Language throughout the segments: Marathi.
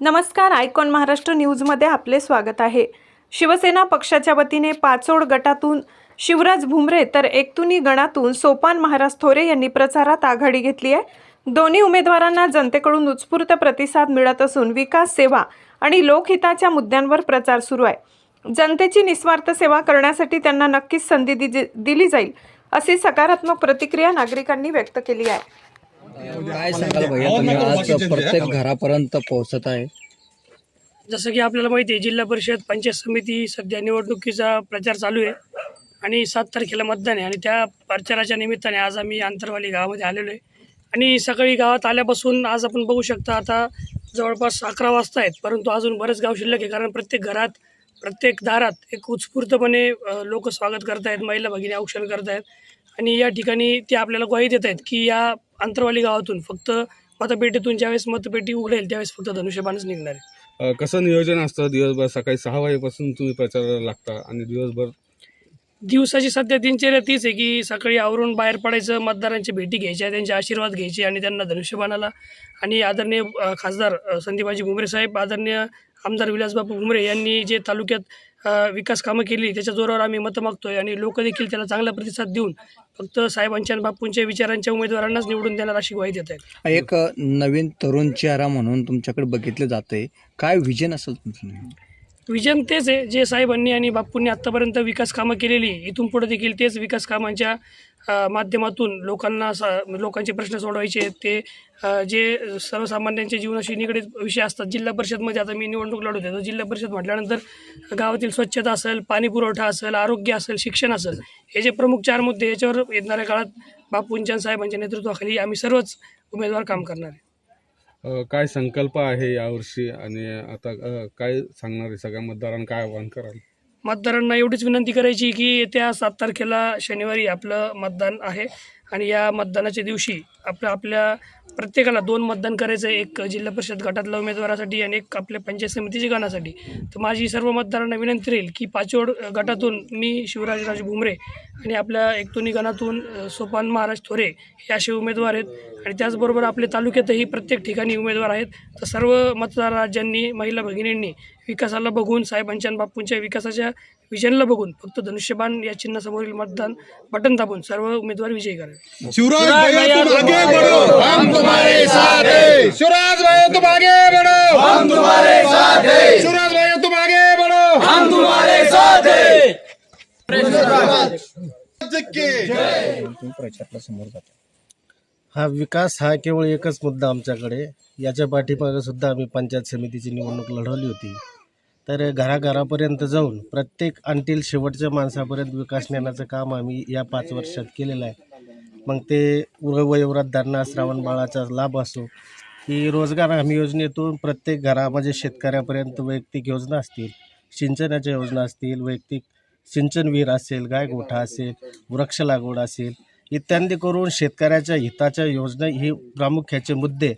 नमस्कार आयकॉन महाराष्ट्र न्यूजमध्ये आपले स्वागत आहे. शिवसेना पक्षाच्या वतीने पाचोड गटातून शिवराज भुमरे तर एकतुनी गणातून सोपान महाराज थोरे यांनी प्रचारात आघाडी घेतली आहे. दोन्ही उमेदवारांना जनतेकडून उत्स्फूर्त प्रतिसाद मिळत असून विकास सेवा आणि लोकहिताच्या मुद्द्यांवर प्रचार सुरू आहे. जनतेची निस्वार्थ सेवा करण्यासाठी त्यांना नक्कीच संधी दिली जाईल अशी सकारात्मक प्रतिक्रिया नागरिकांनी व्यक्त केली आहे. काय सांगाल भैया तुम्ही? आज प्रत्येक घरापर्यंत पोहोचत आहे. जसं की आपल्याला माहिती आहे जिल्हा परिषद पंचायत समिती सध्या निवडणुकीचा प्रचार चालू आहे आणि सात तारखेला मतदान आहे आणि त्या प्रचाराच्या निमित्ताने आज आम्ही आंतरवाली गावामध्ये आलेलो आहे. आणि सकाळी गावात आल्यापासून आज आपण बघू शकता आता जवळपास अकरा वाजता आहेत परंतु अजून बरेच गाव शिल्लक आहे कारण प्रत्येक घरात प्रत्येक दारात एक उत्स्फूर्तपणे लोक स्वागत करत आहेत महिला भगिनी औक्षण करत आहेत आणि या ठिकाणी ते आपल्याला ग्वाही देत आहेत की या अंतरवाली गावातून फक्त मतपेटीतून ज्यावेळेस मतपेटी उघडेल त्यावेळेस फक्त धनुष्यबाणच निघणार आहे. कसं नियोजन असतं? दिवसभर सकाळी सहा वाजेपासून तुम्ही प्रचाराला लागता आणि दिवसभर? दिवसाची सध्या दिनचर्या तीच आहे की सकाळी आवरून बाहेर पडायचं मतदारांची भेटी घ्यायच्या त्यांचे आशीर्वाद घ्यायचे आणि त्यांना धनुष्यबाणाला. आणि आदरणीय खासदार संदीपाजी भुमरे साहेब आदरणीय आमदार विलासबापू भुमरे यांनी जे तालुक्यात विकास कामं केली त्याच्या जोरावर आम्ही मतं मागतोय आणि लोक देखील त्याला चांगला प्रतिसाद देऊन फक्त साहेबांच्या बापूंच्या विचारांच्या उमेदवारांनाच निवडून देणार अशी ग्वाही देत आहेत एक नवीन तरुण चेहरा म्हणून तुमच्याकडे बघितले जाते काय विजन असेल तुमचं विजन तेच आहे जे साहेबांनी आणि बापूंनी आत्तापर्यंत विकास कामं केलेली इथून पुढे देखील तेच विकास कामांच्या माध्यमातून लोकांना सा लोकांचे प्रश्न सोडवायचे आहेत. ते जे सर्वसामान्यांच्या जीवनाशी निगडीत विषय असतात जिल्हा परिषदमध्ये आता मी निवडणूक लढवत तर जिल्हा परिषद म्हटल्यानंतर गावातील स्वच्छता असेल पाणी पुरवठा असेल आरोग्य असेल शिक्षण असेल हे जे प्रमुख चार मुद्दे याच्यावर येणाऱ्या काळात बापूंच्या साहेबांच्या नेतृत्वाखाली आम्ही सर्वच उमेदवार काम करणार आहे. काय संकल्प आहे यावर्षी? आणि आता अ, काय सांगणार आहे? सगळ्या मतदारांना काय आवाहन कराल? मतदारांना एवढीच विनंती करायची की येत्या सात तारखेला शनिवारी आपलं मतदान आहे. आणि या मतदानाच्या दिवशी आपलं आपल्या प्रत्येकाला दोन मतदान करायचं आहे. एक जिल्हा परिषद गटातल्या उमेदवारासाठी आणि एक आपल्या पंचायत समितीच्या गणासाठी. तर माझी सर्व मतदारांना विनंती राहील की पाचोड गटातून मी शिवराजराज भुमरे आणि आपल्या एकतोनी गणातून सोपान महाराज थोरे हे असे उमेदवार आहेत. आणि त्याचबरोबर आपल्या तालुक्यातही प्रत्येक ठिकाणी उमेदवार आहेत. तर सर्व मतदार राज्यांनी महिला भगिनींनी विकासाला बघून साहेबांच्या बापूंच्या विकासाच्या विजनला बघून फक्त धनुष्यबाण या चिन्हासमोरील मतदान बटन दाबून सर्व उमेदवार विजयी करावे. शिवराज भैया तुम आगे बढ़ो। हम तुम्हारे साथ हैं। शिवराज भैया तुम आगे बढ़ो। हम तुम्हारे साथ हैं। शिवराज भैया तुम आगे बढ़ो। हम तुम्हारे साथ हैं। समोर जाता हा विकास हा केवळ एकच मुद्दा आमच्याकडे. याच्या पाठीमागे सुद्धा आम्ही पंचायत समितीची निवडणूक लढवली होती. तर घराघरापर्यंत जाऊन प्रत्येक आणतील शेवटच्या माणसापर्यंत विकास नेण्याचं काम आम्ही या पाच वर्षात केलेलं आहे. मग ते वयोवृद्धांना श्रावण बाळाचा लाभ असो की रोजगार हमी योजनेतून प्रत्येक घरा म्हणजे शेतकऱ्यापर्यंत वैयक्तिक योजना असतील सिंचनाच्या योजना असतील वैयक्तिक सिंचन विहीर असेल गायगोठा असेल वृक्ष लागवड असेल इत्यादी करून शेतकऱ्याच्या हिताच्या योजना ही प्रामुख्याचे मुद्दे.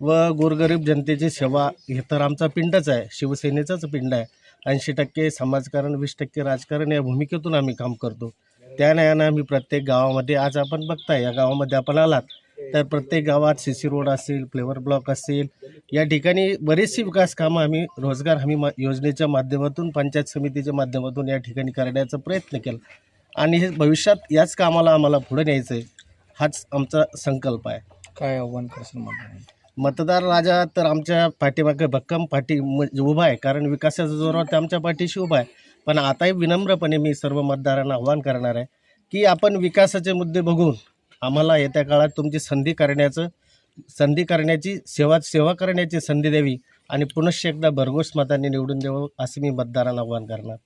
व गोरगरीब जनतेची सेवा हे तर आमचा पिंडच आहे शिवसेनेचाच पिंड आहे. ऐंशी टक्के समाजकारण वीस टक्के राजकारण या भूमिकेतून आम्ही काम करतो. त्या न्यायानं आम्ही प्रत्येक गावामध्ये आज आपण बघताय या गावामध्ये आपण आलात तर प्रत्येक गावात सी सी रोड असेल फ्लेवर ब्लॉक असेल या ठिकाणी बरीचशी विकास कामं आम्ही रोजगार हमी मा योजनेच्या माध्यमातून पंचायत समितीच्या माध्यमातून या ठिकाणी करण्याचा प्रयत्न केला. आणि हे भविष्यात याच कामाला आम्हाला पुढे न्यायचं आहे हाच आमचा संकल्प आहे. काय आव्हान करशील मतदार राजा तर आमच्या पाठीमागे भक्कम पाठी म्हणजे उभा आहे कारण विकासाच्या जोरावर ते आमच्या पाठीशी उभा आहे. पण आताही विनम्रपणे मी सर्व मतदारांना आव्हान करणार आहे की आपण विकासाचे मुद्दे बघून आम्हाला येत्या काळात तुमची संधी करण्याचं संधी करण्याची सेवा सेवा करण्याची संधी द्यावी आणि पुनश्च एकदा भरघोस मतांनी निवडून द्यावं असं मी मतदारांना आव्हान करणार.